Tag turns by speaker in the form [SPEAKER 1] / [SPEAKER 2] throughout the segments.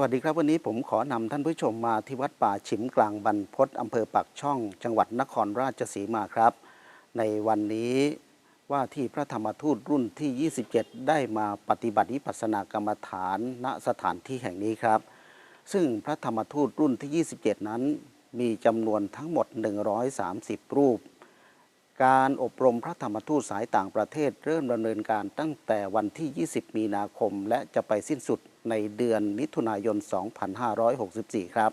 [SPEAKER 1] วัสดีครับวันนี้ผมขอนำท่านผู้ชมมาที่วัดป่าฉิมกลางบรรพตอำเภอปากช่อง จังหวัดนครราชสีมาครับ ในวันนี้ว่าที่พระธรรมทูตรุ่นที่ 27 ได้มาปฏิบัติวิปัสสนากรรมฐานณสถานที่แห่งนี้ครับ ซึ่งพระธรรมทูตรุ่นที่ 27 นั้น มีจำนวนทั้งหมด 130 รูป การอบรมพระธรรมทูตสายต่างประเทศ เริ่มดำเนินการตั้งแต่วันที่ 20 มีนาคม และจะไปสิ้นสุดในเดือนมิถุนายน 2564 ครับ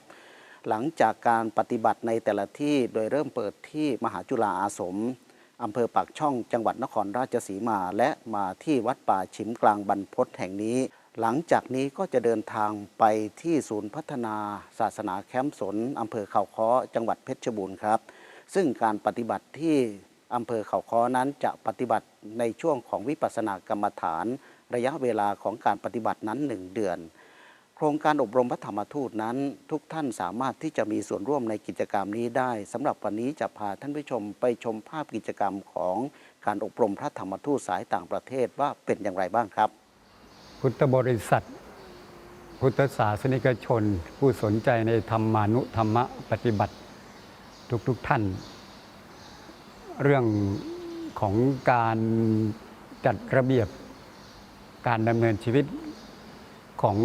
[SPEAKER 1] หลังจากการปฏิบัติในแต่ละที่โดยเริ่มเปิดที่มหาจุฬาอาสมอำเภอปากช่องจังหวัดนครราชสีมา และมาที่วัดป่าฉิมกลางบรรพตแห่งนี้ หลังจากนี้ก็จะเดินทางไปที่ศูนย์พัฒนา ศาสนาแคมป์สนอำเภอเขาค้อจังหวัดเพชรบูรณ์ครับ ซึ่งการปฏิบัติที่ อำเภอเขาค้อนั้นจะปฏิบัติในช่วงของวิปัสสนากรรมฐาน ระยะเวลาของการปฏิบัตินั้นหนึ่งเดือน โครงการอบรมพระธรรมทูตนั้น ทุกท่านสามารถที่จะมีส่วนร่วมในกิจกรรมนี้ได้สำหรับวันนี้จะพาท่านผู้ชมไปชมภาพกิจกรรมของการอบรมพระธรรมทูตสายต่างประเทศว่าเป็นอย่างไรบ้างครับ
[SPEAKER 2] พุทธบริษัท พุทธศาสนิกชน ผู้สนใจในธรรมานุธรรมปฏิบัติ ทุกๆทท่าน เรื่องของการจัดระเบียบการดำเนินชีวิตของ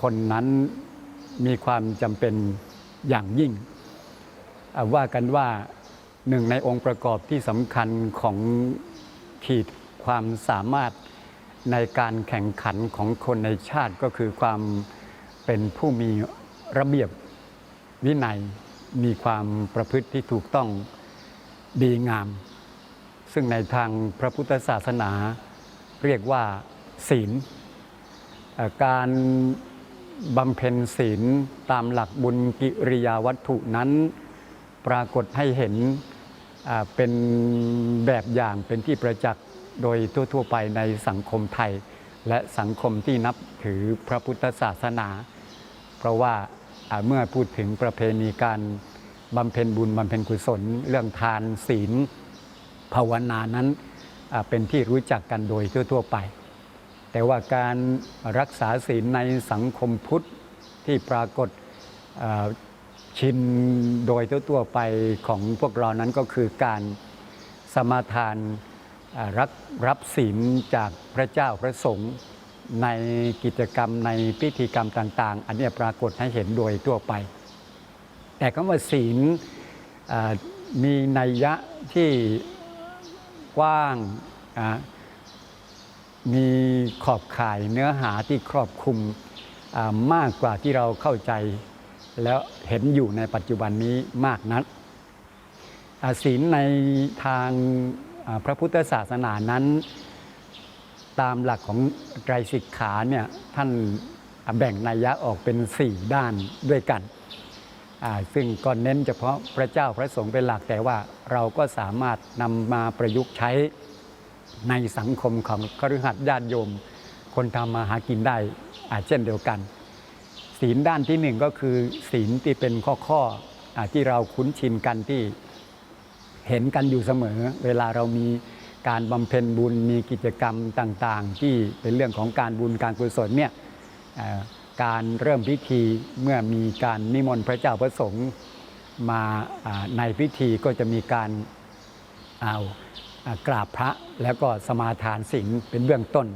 [SPEAKER 2] คนนั้นมีความจำเป็นอย่างยิ่ง ว่ากันว่าหนึ่งในองค์ประกอบที่สำคัญของขีดความสามารถในการแข่งขันของคนในชาติก็คือความเป็นผู้มีระเบียบวินัยมีความประพฤติที่ถูกต้อง ดีงาม ซึ่งในทางพระพุทธศาสนาเรียกว่าศีล การบำเพ็ญศีลตามหลักบุญกิริยาวัตถุนั้น ปรากฏให้เห็นเป็นแบบอย่างเป็นที่ประจักษ์โดยทั่ว ๆ ไปในสังคมไทย และสังคมที่นับถือพระพุทธศาสนา เพราะว่าเมื่อพูดถึงประเพณีการ บำเพ็ญบุญบำเพ็ญกุศล เรื่องทานศีลภาวนานั้นเป็นที่รู้จักกันโดยทั่ว ๆ ไป แต่ว่าการรักษาศีลในสังคมพุทธที่ปรากฏชินโดยทั่ว ๆ ไปของพวกเรานั้นก็คือการสมาทานรับรับศีลจากพระเจ้าพระสงฆ์ในกิจกรรมในพิธีกรรมต่าง ๆ อันนี้ปรากฏให้เห็นโดยทั่วไป แต่คำว่าศีลมีนัยยะที่กว้าง มีขอบข่ายเนื้อหาที่ครอบคลุมมากกว่าที่เราเข้าใจ แล้วเห็นอยู่ในปัจจุบันนี้มากนักศีลในทางพระพุทธศาสนานั้น ตามหลักของไตรสิกขาเนี่ยท่านแบ่งนัยยะออกเป็น4ด้านด้วยกัน ซึ่งก็เน้นเฉพาะพระเจ้าพระสงฆ์เป็นหลักแต่ว่าเราก็สามารถนำมาประยุกต์ใช้ในสังคมของคฤหัสถ์ญาติโยม คนทำมาหากินได้อาเช่นเดียวกัน ศีลด้านที่หนึ่งก็คือศีลที่เป็นข้อข้ออที่เราคุ้นชินกันที่เห็นกันอยู่เสมอ เวลาเรามีการบำเพ็ญบุญมีกิจกรรมต่าง ๆ ที่เป็นเรื่องของการบุญการกุศลเนี่ย การเริ่มพิธีเมื่อมีการนิมนต์พระเจ้าพระสงฆ์มาในพิธีก็จะมีการเอากราบพระแล้วก็สมาทานศีลเป็นเบื้องต้น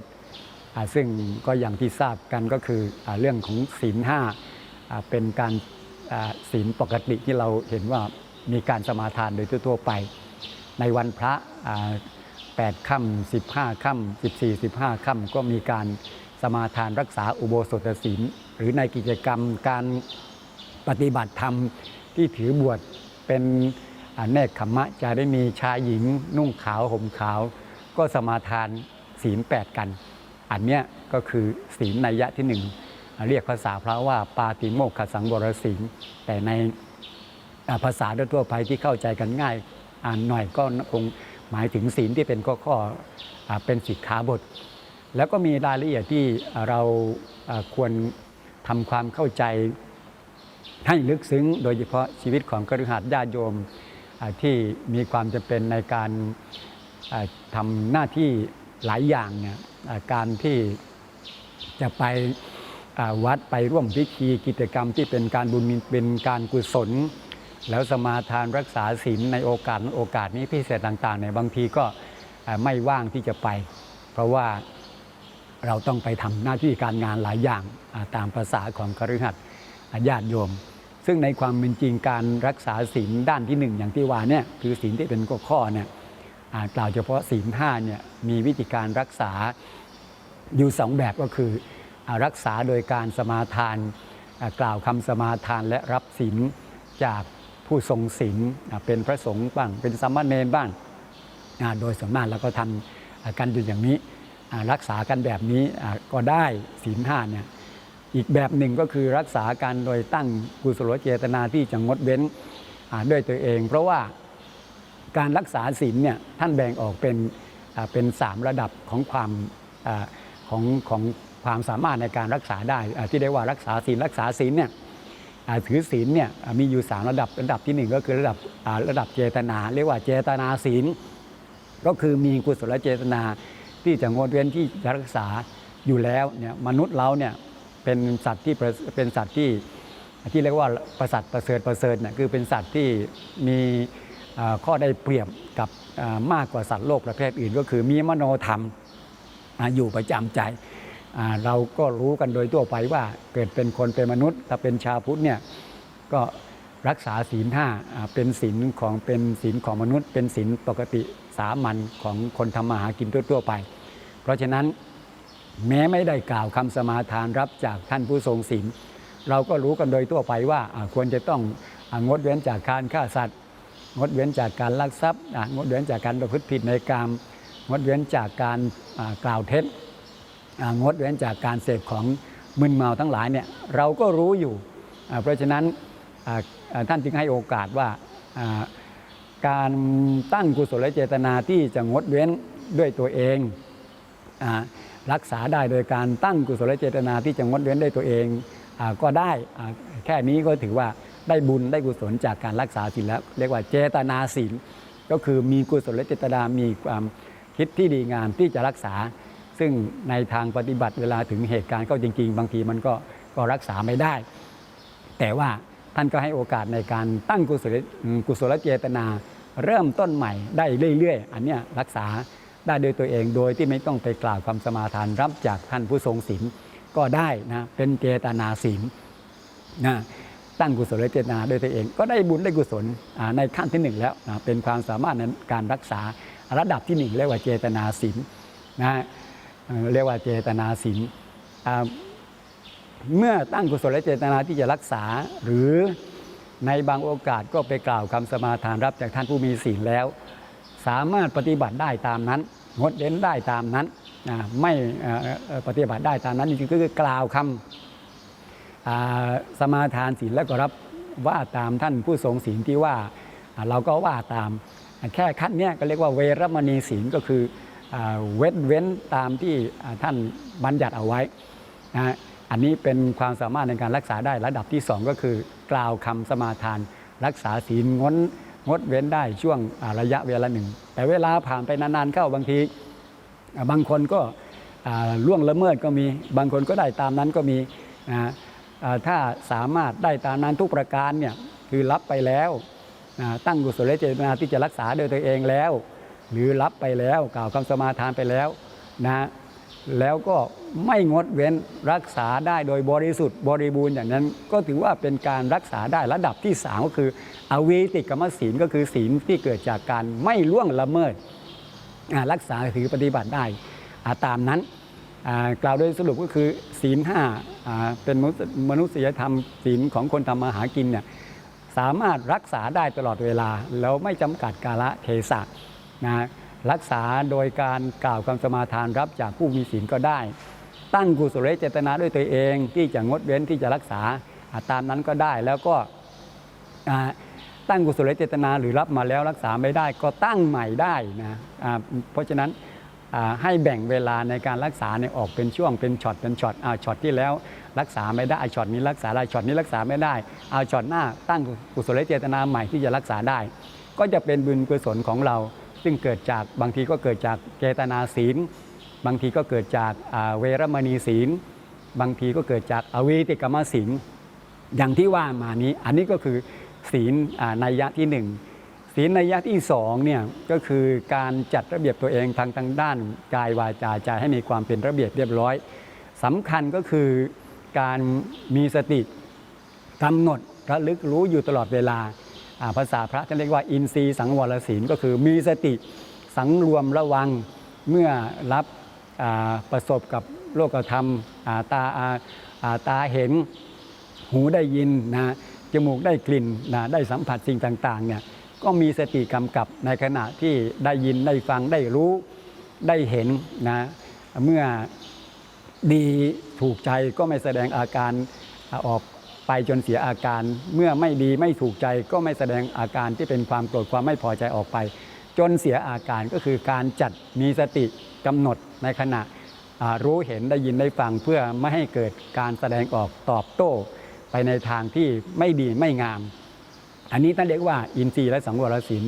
[SPEAKER 2] ซึ่งก็อย่างที่ทราบกันก็คืออเรื่องของศีลห้าเป็นการศีลปกติที่เราเห็นว่ามีการสมาทานโดยทั่วไป ในวันพระอ่า8ค่ำ15 ค่ำ14 15 ค่ำก็มีการ สมาทานรักษาอุโบสถศีลหรือในกิจกรรมการปฏิบัติธรรมที่ถือบวชเป็นอ่าเนกขมมะจะได้มีชายหญิงนุ่งขาวห่มขาว ก็สมาทานศีลแปดกัน อันเนี้ยก็คือศีลในยยะที่หนึ่งเรียกภาษาพระว่าปาติโมกขสังวรศีลแต่ในภาษาทั่วไปที่เข้าใจกันง่าย อ่านหน่อยก็คงหมายถึงศีลที่เป็นข้อข้ออเป็นสิกขาบท แล้วก็มีรายละเอียดที่เราควรทำความเข้าใจให้ลึกซึ้ง โดยเฉพาะชีวิตของคฤหัสญาติโยมที่มีความจำเป็นในการทำหน้าที่หลายอย่างเนี่ยการที่จะไปวัดไปร่วมพิธีกิจกรรมที่เป็นการบุญเป็นการกุศล แล้วสมาทานรักษาศีลในโอกาสโอกาสนี้พิเศษต่างๆเนี่ยบางทีก็ไม่ว่างที่จะไป เพราะว่า เราต้องไปทำหน้าที่การงานหลายอย่างตามภาษาของคฤหัสถ์ญาติโยม ซึ่งในความเป็นจริงการรักษาศีลด้านที่หนึ่งอย่างที่ว่าเนี่ยคือศีลที่เป็นข้อเนี่ยกล่าวเฉพาะศีลห้าเนี่ยมีวิธีการรักษาอยู่สองแบบก็คืออรักษาโดยการสมาทานกล่าวคำสมาทานและรับศีลจากผู้ทรงศีลเป็นพระสงฆ์บ้างเป็นสามเณรบ้างโดยส่วนมากเราก็ทำกันอยู่อย่างนี้ รักษากันแบบนี้ก็ได้ศีลห้าเนี่ยอีกแบบหนึ่งก็คือรักษากันโดยตั้งกุศลเจตนาที่จะงดเว้นด้วยตัวเอง เพราะว่าการรักษาศีลเนี่ยท่านแบ่งออกเป็นเป็นสามระดับของความอของของความสามารถในการรักษาได้ที่ได้ว่ารักษาศีลรักษาศีลเนี่ยถือศีลเนี่ยมีอยู่สามระดับระดับที่หนึ่งก็คือระดับระดับเจตนา เรียกว่าเจตนาศีล ก็คือมีกุศลเจตนา ที่จะงดเว้นที่จะรักษาอยู่แล้วเนี่ยมนุษย์เราเนี่ยเป็นสัตว์ที่เป็นสัตว์ที่ที่เรียกว่าประสัตประเสริฐประเสริฐเนี่ยคือเป็นสัตว์ที่มีข้อได้เปรียบกับมากกว่าสัตว์โลกประเภทอื่น ก็คือมีมโนธรรมอยู่ประจำใจ เราก็รู้กันโดยทั่วไปว่าเกิดเป็นคนเป็นมนุษย์ถ้าเป็นชาวพุทธเนี่ยก็รักษาศีลห้าเป็นศีลของเป็นศีลของมนุษย์ เป็นศีลปกติ สามัญของคนทำมาหากินทั่วๆไป เพราะฉะนั้นแม้ไม่ได้กล่าวคำสมาทานรับจากท่านผู้ทรงศีลเราก็รู้กันโดยทั่วไปว่าควรจะต้องงดเว้นจากการฆ่าสัตว์ งดเว้นจากการลักทรัพย์งดเว้นจากการประพฤติผิดในกามงดเว้นจากการกล่าวเท็จงดเว้นจากการเสพของมึนเมาทั้งหลายเนี่ยเราก็รู้อยู่ เพราะฉะนั้นท่านจึงให้โอกาสว่า การตั้งกุศลเจตนาที่จะงดเว้นด้วยตัวเองอรักษาได้โดยการตั้งกุศลเจตนาที่จะงดเว้นด้วยตัวเองอก็ได้แค่นี้ก็ถือว่าได้บุญได้กุศลจากการรักษาศีลแล้วเรียกว่าเจตนาศีลก็คือมีกุศลเจตนามีความคิดที่ดีงามที่จะรักษา ซึ่งในทางปฏิบัติเวลาถึงเหตุการณ์เข้าจริง ๆ บางทีมันก็ก็รักษาไม่ได้ แต่ว่า ท่านก็ให้โอกาสในการตั้งกุศลกุศลเจตนา เริ่มต้นใหม่ได้เรื่อยๆ อันเนี้ยรักษาได้โดยตัวเองโดยที่ไม่ต้องไปกล่าวคำสมาทานรับจากท่านผู้ทรงศีลก็ได้นะเป็นเจตนาศีลนะตั้งกุศลเจตนาด้วยตัวเอง ก็ได้บุญได้กุศลในขั้นที่หนึ่งแล้วนะเป็นความสามารถในการรักษาระดับที่หนึ่งเรียกว่าเจตนาศีลนะเรียกว่าเจตนาศีล เมื่อตั้งกุศลเจตนาที่จะรักษา หรือในบางโอกาสก็ไปกล่าวคำสมาทานรับจากท่านผู้มีศีลแล้ว สามารถปฏิบัติได้ตามนั้น งดเว้นได้ตามนั้นไม่ปฏิบัติได้ตามนั้นจริงๆก็คือกล่าวคำสมาทานศีลแล้วก็รับว่าตามท่านผู้ทรงศีลที่ว่าเราก็ว่าตาม แค่ขั้นนี้ก็เรียกว่าเวรมณีศีลก็คือเว้นเว้นตามที่ท่านบัญญัติเอาไว้นะ อันนี้เป็นความสามารถในการรักษาได้ระดับที่ 2 ก็คือ กล่าวคำสมาทาน รักษาศีลงดงดเว้นได้ช่วงระยะเวลาหนึ่ง แต่เวลาผ่านไปนานๆเข้าบางที บางคนก็ล่วงละเมิดก็มีบางคนก็ได้ตามนั้นก็มีนะถ้าสามารถได้ตามนั้นทุกประการเนี่ยคือรับไปแล้วตั้งกุศลเจตนาที่จะรักษาโดยตัวเองแล้ว หรือรับไปแล้วกล่าวคำสมาทานไปแล้วนะ แล้วก็ไม่งดเว้นรักษาได้โดยบริสุทธิ์บริบูรณ์อย่างนั้น ก็ถือว่าเป็นการรักษาได้ระดับที่สามก็คืออเวติกรรมศีลก็คือศีลที่เกิดจากการไม่ล่วงละเมิดรักษาถือปฏิบัติได้ตามนั้นกล่าวโดยสรุปก็คือศีลห้าเป็นมนุษยมนุษยธรรมศีลของคนทำมาหากินเนี่ยสามารถรักษาได้ตลอดเวลาแล้วไม่จำกัดกาละเทศะนะ รักษาโดยการกล่าวคำสมาทานรับจากผู้มีศีลก็ได้ ตั้งกุศลเจตนาด้วยตัวเองที่จะงดเว้นที่จะรักษาตามนั้นก็ได้แล้วก็ตั้งกุศลเจตนาหรือรับมาแล้วรักษาไม่ได้ก็ตั้งใหม่ได้นะเพราะฉะนั้นให้แบ่งเวลาในการรักษาเนี่ยออกเป็นช่วงเป็นช็อตเป็นช็อตอ่าช็อตที่แล้วรักษาไม่ได้ช็อตนี้รักษาได้ช็อตนี้รักษาไม่ได้เอาช็อตหน้าตั้งกุศลเจตนาใหม่ที่จะรักษาได้ ก็จะเป็นบุญกุศลของเรา ซึ่งเกิดจากบางทีก็เกิดจากเจตนาศีล บางทีก็เกิดจากเวรมณีศีล บางทีก็เกิดจากอเวติกรรมศีล อย่างที่ว่ามานี้ อันนี้ก็คือศีลนัยยะที่หนึ่งศีลนัยยะที่สองเนี่ยก็คือการจัดระเบียบตัวเองทางทางด้านกายวาจาใจให้มีความเป็นระเบียบเรียบร้อยสำคัญก็คือการมีสติกำหนดระลึกรู้อยู่ตลอดเวลา ภาษาพระท่านเรียกว่าอินทรีย์สังวรศีลก็คือมีสติสังรวมระวังเมื่อรับประสบกับโลกธรรมาตาาาตาเห็นหูได้ยินนะจมูกได้กลิ่นนะได้สัมผัสสิ่งต่างๆเนี่ยก็มีสติกำกับในขณะที่ได้ยินได้ฟังได้รู้ได้เห็นนะเมื่อดีถูกใจก็ไม่แสดงอาการออก ไปจนเสียอาการ เมื่อไม่ดีไม่ถูกใจก็ไม่แสดงอาการที่เป็นความโกรธความไม่พอใจออกไป จนเสียอาการก็คือการจัดมีสติกำหนดในขณะรู้เห็นได้ยินได้ฟังเพื่อไม่ให้เกิดการแสดงออกตอบโต้ ไปในทางที่ไม่ดีไม่งาม อันนี้ท่านเรียกว่าอินทรีย์และสังวรศีล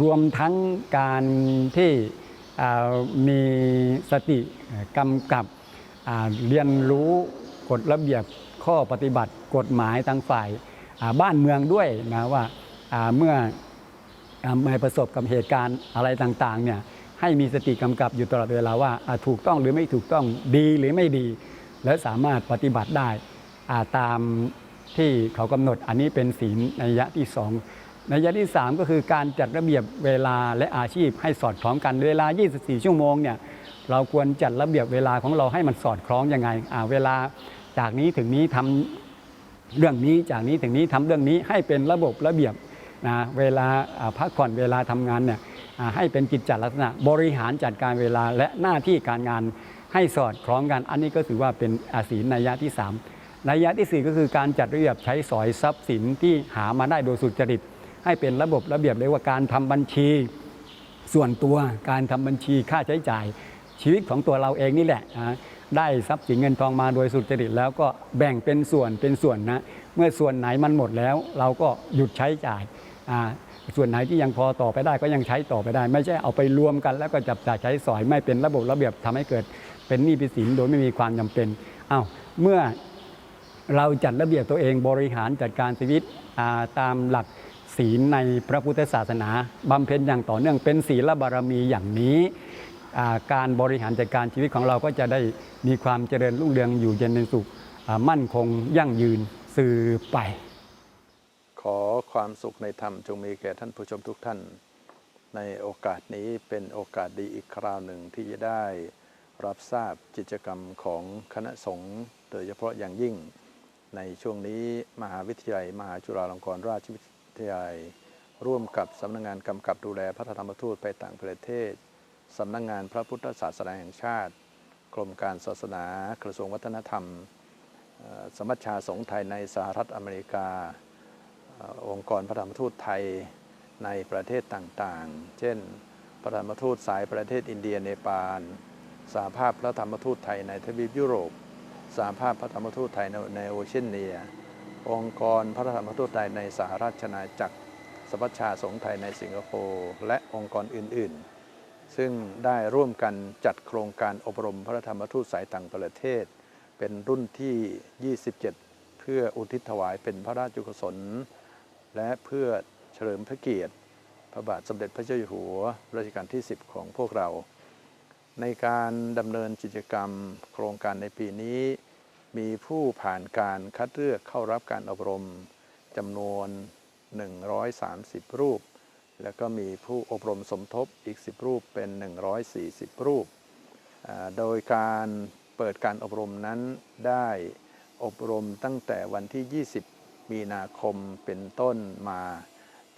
[SPEAKER 2] รวมทั้งการที่มีสติกำกับเรียนรู้กฎระเบียบ ข้อปฏิบัติกฎหมายทางฝ่ายบ้านเมืองด้วยนะว่าเมื่ออ่าไม่ประสบกับเหตุการณ์อะไรต่างๆเนี่ยให้มีสติกำกับอยู่ตลอดเวลาว่าถูกต้องหรือไม่ถูกต้องดีหรือไม่ดี และสามารถปฏิบัติได้ตามที่เขากำหนดอันนี้เป็นศีลในยะที่สองในยะที่ 3 ก็คือการจัดระเบียบเวลาและอาชีพให้สอดคล้องกันเวลา 24 ชั่วโมงเนี่ยเราควรจัดระเบียบเวลาของเราให้มันสอดคล้องยังไงเวลา จากนี้ถึงนี้ทำเรื่องนี้จากนี้ถึงนี้ทำเรื่องนี้ให้เป็นระบบระเบียบนะเวลาพักผ่อนเวลาทำงานเนี่ยให้เป็นกิจจลักษณะบริหารจัดการเวลาและหน้าที่การงานให้สอดคล้องกัน อันนี้ก็ถือว่าเป็นอาศีนัยยะที่ 3 นัยยะทีสี่4 ก็คือการจัดระเบียบใช้สอยทรัพย์สินที่หามาได้โดยสุจริต ให้เป็นระบบระเบียบเรียกว่าการทำบัญชี ส่วนตัวการทำบัญชีค่าใช้จ่ายชีวิตของตัวเราเองนี่แหละนะ ได้ทรัพย์สินเงินทองมาโดยสุจริตแล้วก็แบ่งเป็นส่วนเป็นส่วนนะเมื่อส่วนไหนมันหมดแล้ว เราก็หยุดใช้จ่ายส่วนไหนที่ยังพอต่อไปได้ก็ยังใช้ต่อไปได้ ไม่ใช่เอาไปรวมกันแล้วก็จับจ่ายใช้สอยไม่เป็นระบบระเบียบทำให้เกิดเป็นหนี้เป็นสินโดยไม่มีความจำเป็นอ้าวเมื่อเราจัดระเบียบตัวเองบริหารจัดการชีวิตาตามหลักศีลในพระพุทธศาสนาบำเพ็ญอย่างต่อเนื่องเป็นศีลบารมีอย่างนี้ การบริหารจัดการชีวิตของเราก็จะได้มีความเจริญรุ่งเรืองอยู่เย็นเป็นสุขมั่นคงยั่งยืนสืบไป
[SPEAKER 3] ขอความสุขในธรรมจงมีแก่ท่านผู้ชมทุกท่าน ในโอกาสนี้เป็นโอกาสดีอีกคราวหนึ่งที่จะได้รับทราบกิจกรรมของคณะสงฆ์โดยเฉพาะอย่างยิ่ง ในช่วงนี้มหาวิทยาลัย มหาจุฬาลงกรณราชวิทยาลัย ร่วมกับสำนักงานกำกับดูแลพระธรรมทูตไปต่างประเทศ สำนักงานพระพุทธศาสนาแห่งชาติ กรมการศาสนากระทรวงวัฒนธรรม สมัชชาสงฆ์ไทยในสหรัฐอเมริกา องค์กรพระธรรมทูตไทยในประเทศต่างๆ เช่น พระธรรมทูตสายประเทศอินเดียเนปาลสหภาพพระธรรมทูตไทยในทวีปยุโรปสหภาพพระธรรมทูตไทยในในโอเชียเนีย องค์กรพระธรรมทูตไทยในสหราชอาณาจักรสมัชชาสงฆ์ไทยในสิงคโปร์และองค์กรอื่น ๆ ซึ่งได้ร่วมกันจัดโครงการอบรมพระธรรมทูตสายต่างประเทศ เป็นรุ่นที่ 27 เพื่ออุทิศถวายเป็นพระราชกุศล และเพื่อเฉลิมพระเกียรติ พระบาทสมเด็จพระเจ้าอยู่หัวรัชกาลที่ 10 ของพวกเรา ในการดำเนินกิจกรรมโครงการในปีนี้ มีผู้ผ่านการคัดเลือกเข้ารับการอบรมจำนวน 130 รูป แล้วก็มีผู้อบรมสมทบอีก 10 รูปเป็น 140 รูปอ่าโดยการเปิดการอบรมนั้นได้อบรมตั้งแต่วันที่ 20 มีนาคมเป็นต้นมา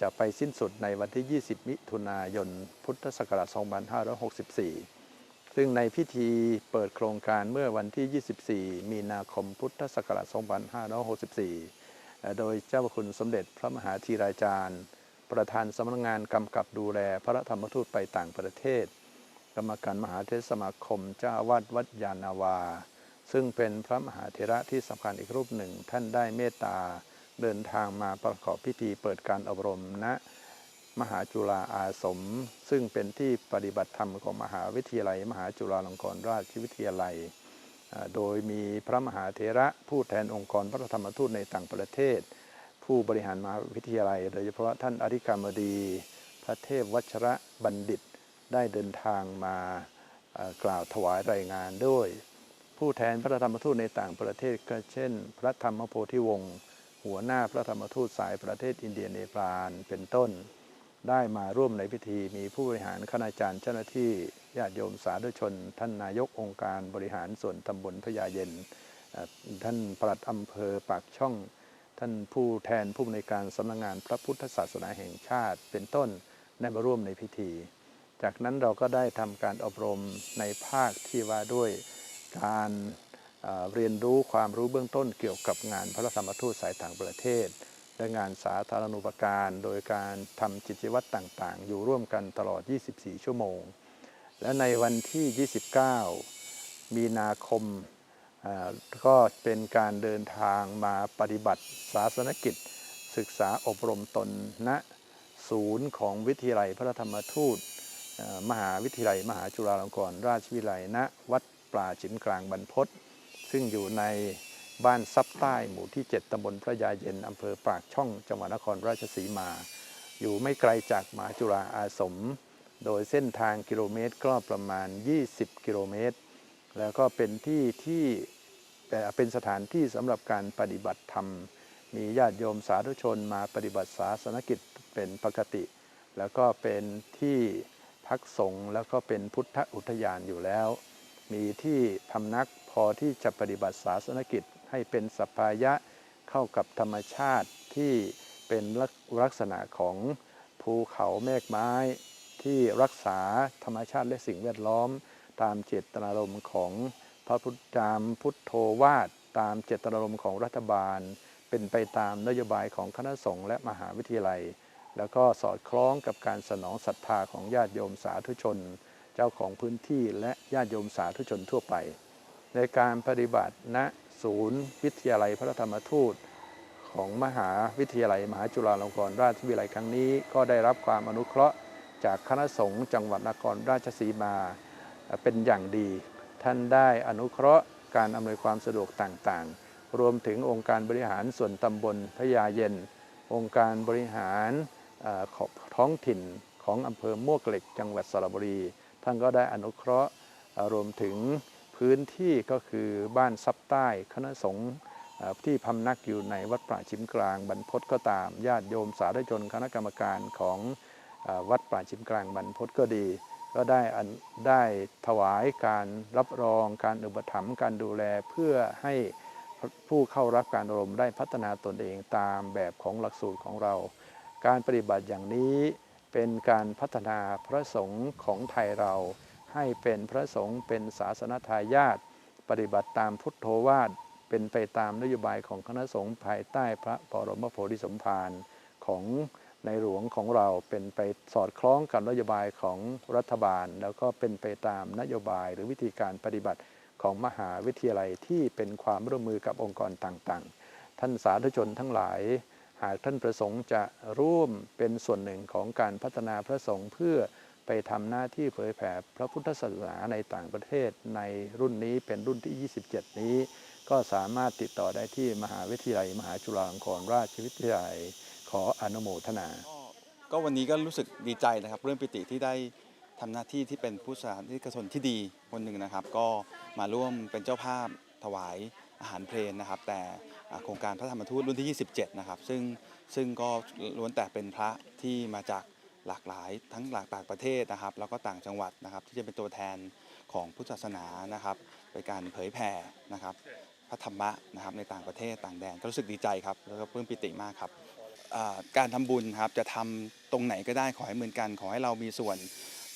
[SPEAKER 3] จะไปสิ้นสุดในวันที่ 20 มิถุนายน พุทธศักราช 2564 ซึ่งในพิธีเปิดโครงการเมื่อวันที่ 24 มีนาคม พุทธศักราช 2564เอ่โดยเจ้าพระคุณสมเด็จพระมหาธีราจารย์ ประธานสำนักงานกำกับดูแล พระธรรมทูตไปต่างประเทศ กรรมการมหาเทรสมาคมเจ้าวาดวัดยานาวา ซึ่งเป็นพระมหาเถระที่สำคัญอีกรูปหนึ่ง ท่านได้เมตตาเดินทางมาประกอบพิธีเปิดการอบรมณมหาจุฬาอาสม ซึ่งเป็นที่ปฏิบัติธรรมของมหาวิทยาลัย มหาจุฬาลงกรณราชวิทยาลัย โดยมีพระมหาเถระผู้แทนองค์กรพระธรรมทูตในต่างประเทศ ผู้บริหารมหาวิทยาลัย โดยเฉพาะท่านอธิการบดี พระเทพวัชระบัณฑิตได้เดินทางมากล่าวถวายรายงานด้วย ผู้แทนพระธรรมทูตในต่างประเทศก็เช่น พระธรรมโพธิวงศ์หัวหน้าพระธรรมทูตสายประเทศอินเดียเนปาลเป็นต้น ได้มาร่วมในพิธีมีผู้บริหารคณาจารย์เจ้าหน้าที่ญาติโยมสาธุชน ท่านนายกองค์การบริหารส่วนตำบลพญาเย็น ท่านปลัดอำเภอปากช่อง ท่านผู้แทนผู้อำนวยการสำนักงานพระพุทธศาสนาแห่งชาติ เป็นต้นได้มาร่วมในพิธี จากนั้นเราก็ได้ทำการอบรมในภาคที่ว่าด้วยการเรียนรู้ความรู้เบื้องต้นเกี่ยวกับงานพระธรรมทูตสายต่างประเทศ และงานสาธารณูปการ โดยการทำกิจวัตรต่างๆ อยู่ร่วมกันตลอด 24 ชั่วโมง และในวันที่ 29 มีนาคม ก็เป็นการเดินทางมาปฏิบัติศาสนกิจ ศึกษาอบรมตนณศูนย์ของวิทยาลัยพระธรรมทูต มหาวิทยาลัย มหาจุฬาลงกรณราชวิทยาลัยณวัดป่าจิมกลางบรรพตซึ่งอยู่ในบ้านซับใต้หมู่ที่ 7ตำบลพระยาเย็นอำเภอปากช่องจังหวัดนครราชสีมา อยู่ไม่ไกลจากมหาจุฬาอาสม โดยเส้นทางกิโลเมตรก็ประมาณ 20 กิโลเมตร แล้วก็เป็นที่ที่ แต่เป็นสถานที่สำหรับการปฏิบัติธรรม มีญาติโยมสาธุชนมาปฏิบัติศาสนกิจเป็นปกติ แล้วก็เป็นที่พักสงฆ์แล้วก็เป็นพุทธอุทยานอยู่แล้ว มีที่พำนักพอที่จะปฏิบัติศาสนกิจให้เป็นสปายะเข้ากับธรรมชาติที่เป็นลักลักษณะของภูเขาเมฆไม้ ที่รักษาธรรมชาติและสิ่งแวดล้อมตามเจตนารมณ์ของ พระพุทธจามพุทโธวาทตามเจตนารมณ์ของรัฐบาล เป็นไปตามนโยบายของคณะสงฆ์และมหาวิทยาลัย แล้วก็สอดคล้องกับการสนองศรัทธาของญาติโยมสาธุชน เจ้าของพื้นที่และญาติโยมสาธุชนทั่วไป ในการปฏิบัติณศูนย์ วิทยาลัยพระธรรมทูตของมหาวิทยาลัยมหาจุฬาลงกรณราชวิทยาลัยครั้งนี้ ก็ได้รับความอนุเคราะห์ จากคณะสงฆ์จังหวัดนครราชสีมาเป็นอย่างดี ท่านได้อนุเคราะห์การอำนวยความสะดวกต่างๆ รวมถึงองค์การบริหารส่วนตำบลพระยาเย็น องค์การบริหารอของท้องถิ่นของอำเภอมวกเหล็กจังหวัดสระบุรี ท่านก็ได้อนุเคราะห์รวมถึงพื้นที่ก็คือบ้านซับใต้คณะสงฆ์ที่พำนักอยู่ในวัดป่าชิมกลางบรรพตก็ตามญาติโยมสาธุชนคณะกรรมการของอวัดป่าชิมกลางบรรพตก็ดี ก็ได้ได้ถวายการรับรองการอุปถัมภ์การดูแลเพื่อให้ผู้เข้ารับการอบรมได้พัฒนาตนเองตามแบบของหลักสูตรของเรา การปฏิบัติอย่างนี้เป็นการพัฒนาพระสงฆ์ของไทยเรา ให้เป็นพระสงฆ์เป็นศาสนทายาทปฏิบัติตามพุทโธวาทเป็นไปตามนโยบายของคณะสงฆ์ภายใต้พระบรมโพธิสมภารของ ในหลวงของเราเป็นไปสอดคล้องกับนโยบายของรัฐบาล แล้วก็เป็นไปตามนโยบายหรือวิธีการปฏิบัติของมหาวิทยาลัยที่เป็นความร่วมมือกับองค์กรต่างๆ ท่านสาธุชนทั้งหลาย หากท่านประสงค์จะร่วมเป็นส่วนหนึ่งของการพัฒนาพระสงฆ์เพื่อไปทำหน้าที่เผยแผ่พระพุทธศาสนาในต่างประเทศในรุ่นนี้เป็นรุ่นที่ 27 นี้ ก็สามารถติดต่อได้ที่มหาวิทยาลัย มหาจุฬาลงกรณราชวิทยาลัย ขออนุโมทนา
[SPEAKER 4] ก็วันนี้ก็รู้สึกดีใจนะครับเรื่องปิติที่ได้ทำหน้าที่ที่เป็นผู้สาธิตชนที่ดีคนหนึ่งนะครับ ก็มาร่วมเป็นเจ้าภาพถวายอาหารเพลนนะครับ แต่โครงการพระธรรมทูตรุ่นที่ 27 นะครับ ซึ่งซึ่งก็ล้วนแต่เป็นพระที่มาจากหลากหลายทั้งหลากต่างประเทศนะครับ แล้วก็ต่างจังหวัดนะครับ ที่จะเป็นตัวแทนของพุทธศาสนานะครับในการเผยแผ่นะครับ พระธรรมะนะครับในต่างประเทศต่างแดนก็รู้สึกดีใจครับ แล้วก็ปลื้มปิติมากครับ การทำบุญครับจะทำตรงไหนก็ได้ขอให้เหมือนกัน ขอให้เรามีส่วน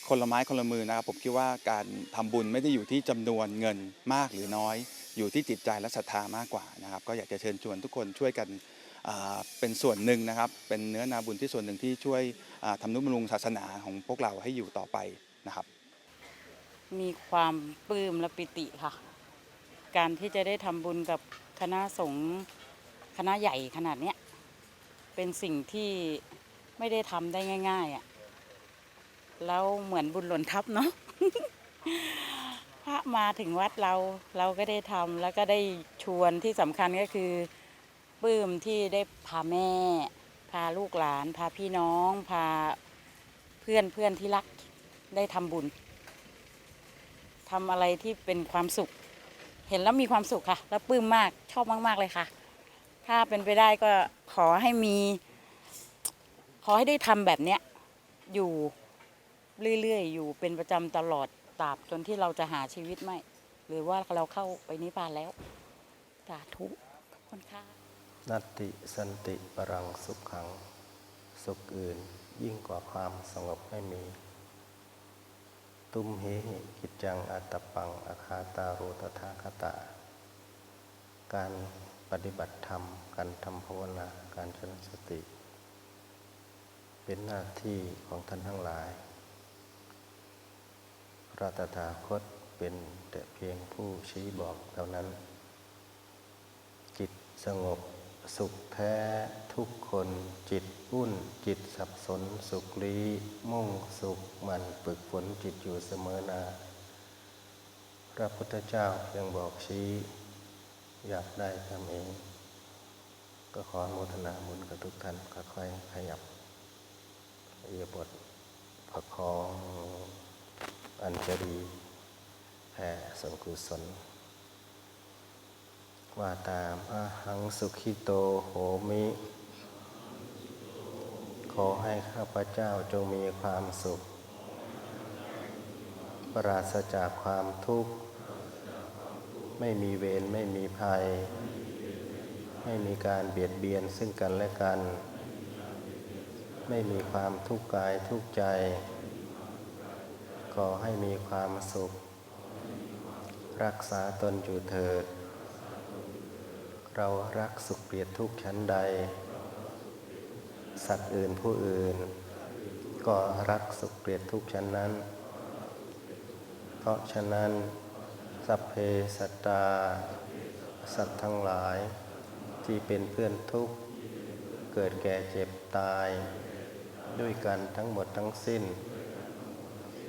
[SPEAKER 4] คนละไม้คนละมือนะครับผมคิดว่าการทำบุญไม่ได้อยู่ที่จำนวนเงินมากหรือน้อย อยู่ที่จิตใจและศรัทธามากกว่านะครับ ก็อยากจะเชิญชวนทุกคนช่วยกันเป็นส่วนหนึ่งนะครับ เป็นเนื้อนาบุญที่ส่วนหนึ่งที่ช่วยอ่าทำนุบำรุงศาสนาของพวกเราให้อยู่ต่อไปนะครับ
[SPEAKER 5] มีความปลื้มและปิติค่ะ การที่จะได้ทำบุญกับคณะสงฆ์คณะใหญ่ขนาดเนี้ย เป็นสิ่งที่ไม่ได้ทำได้ง่ายๆอะ่ะ แล้วเหมือนบุญหล่นทับเนาะ พระมาถึงวัดเราเราก็ได้ทำแล้วก็ได้ชวนที่สำคัญก็คือปลื้มที่ได้พาแม่ พาลูกหลาน พาพี่น้อง พาเพื่อนเพื่อนที่รักได้ทำบุญทำอะไรที่เป็นความสุข เห็นแล้วมีความสุขค่ะ แล้วปลื้มมากชอบมาก ๆ เลยค่ะ ถ้าเป็นไปได้ก็ขอให้มี ขอให้ได้ทำแบบเนี้ยอยู่เรื่อยๆ อยู่เป็นประจำตลอดตราบจนที่เราจะหาชีวิตไม่ หรือว่าเราเข้าไปนิพพานแล้วสาธุขอบคุณค่ะ
[SPEAKER 6] นัตติสันติปรังสุขขัง สุขอื่นยิ่งกว่าความสงบไม่มี ตุมเหหิกิจจังอัตตปังอาคาตาโรตถาคตา การ ปฏิบัติธรรม การทำภาวนา การเจริญสติ เป็นหน้าที่ของท่านทั้งหลาย พระตถาคตเป็นแต่เพียงผู้ชี้บอกเท่านั้น จิตสงบสุขแท้ทุกคนจิตอุ่นจิตสับสนสุขลีมุ่งสุขมันฝึกฝนจิตอยู่เสมอนา พระพุทธเจ้ายังบอกชี้ อยากได้ทำเอง ก็ขอโมทนาบุญกับทุกท่านค่อยๆขยับเอียบทประคองอัญชรีแผ่ส่วนกุศลว่าตามอาหังสุขิโตโหมิ ขอให้ข้าพเจ้าจงมีความสุข ปราศจากความทุกข์ ไม่มีเวรไม่มีภัย ไม่มีการเบียดเบียนซึ่งกันและกัน ไม่มีความทุกข์กายทุกข์ใจขอให้มีความสุข รักษาตนอยู่เถิด เรารักสุขเกลียดทุกข์ชั้นใด สัตว์อื่นผู้อื่น ก็รักสุขเกลียดทุกข์ชั้นนั้น เพราะฉะนั้น สัพเพสัตตา สัตว์ทั้งหลาย ที่เป็นเพื่อนทุกข์ เกิดแก่เจ็บตาย ด้วยกันทั้งหมดทั้งสิ้น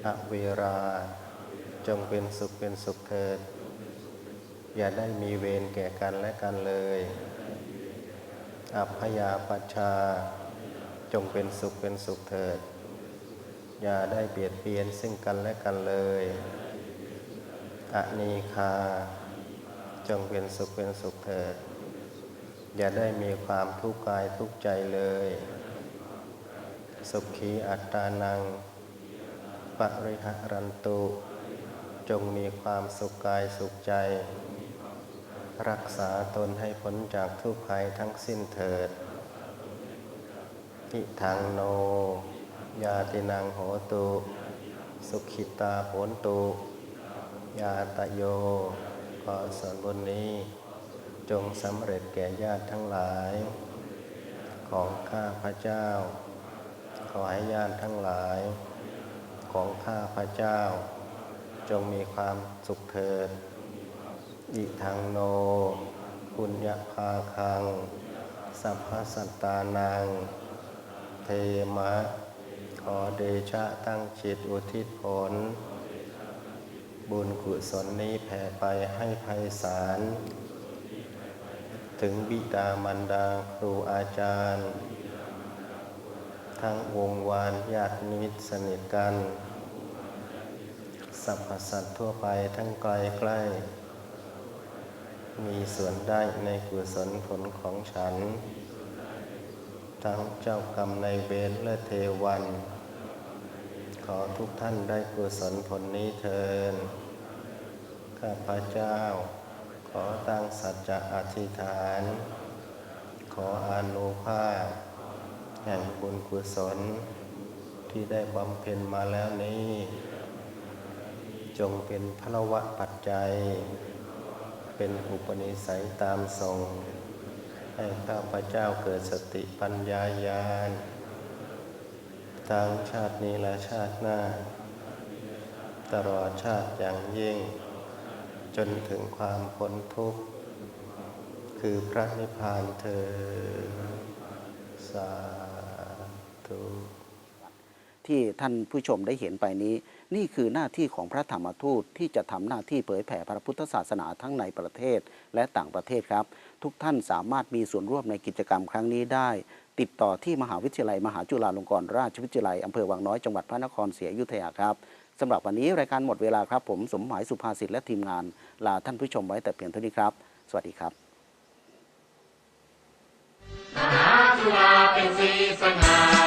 [SPEAKER 6] อเวรา จงเป็นสุขเป็นสุขเถิด อย่าได้มีเวรแก่กันและกันเลย อัพยาปัชชา จงเป็นสุขเป็นสุขเถิด อย่าได้เบียดเบียนซึ่งกันและกันเลย อนีคา จงเป็นสุขเป็นสุขเถิด อย่าได้มีความทุกข์กายทุกข์ใจเลย สุขีอัตตานัง ปริหารันตุ จงมีความสุขกายสุขใจ รักษาตนให้พ้นจากทุกข์ภัยทั้งสิ้นเถิดทิทางโน ยาตินังโหตุ สุขิตาโหนตุ ยาตโยขอส่วนบนนี้ จงสำเร็จแก่ญาติทั้งหลาย ของข้าพระเจ้า ขอให้ญาติทั้งหลาย ของข้าพระเจ้า จงมีความสุขเถิดอิทังโน ปุญญาภาคัง สัพพสัตตานัง เทมะ ขอเดชะตั้งจิตอุทิศผล บุญกุศลนี้แผ่ไปให้ไพศาล ถึงบิดามารดาครูอาจารย์ ทั้งวงวานญาติมิตรสนิทกันสรรพสัตว์ทั่วไปทั้งไกลใกล้ มีส่วนได้ในกุศลผลของฉัน ทั้งเจ้ากรรมในเวรและเทวัน อทุกท่านได้กุศลผลนี้เทิน ข้าพเจ้า ขอตั้งสัจจะอธิษฐาน ขออานุภาพ แห่งบุญกุศล ที่ได้บำเพ็ญมาแล้วนี้ จงเป็นพระวะปัจจัย เป็นอุปนิสัยตามทรงให้ข้าพเจ้าเกิดสติปัญญาญาณ ทั้งชาตินี้และชาติหน้า ตลอดชาติอย่างยิ่ง จนถึงความพ้นทุกข์ คือพระนิพพานเธอสาธุ
[SPEAKER 1] ที่ท่านผู้ชมได้เห็นไปนี้ นี่คือหน้าที่ของพระธรรมทูตที่จะทำหน้าที่เผยแผ่พระพุทธศาสนาทั้งในประเทศและต่างประเทศครับ ทุกท่านสามารถมีส่วนร่วมในกิจกรรมครั้งนี้ได้ ติดต่อที่มหาวิทยาลัย มหาจุฬาลงกรณราชวิทยาลัยอำเภอวังน้อยจังหวัดพระนครศรีอยุธยาครับสำหรับวันนี้รายการหมดเวลาครับ ผมสมหมายสุภาษิตและทีมงาน ลาท่านผู้ชมไว้แต่เพียงเท่านี้ครับ สวัสดีครับ
[SPEAKER 7] จุฬาเป็นสีสง่า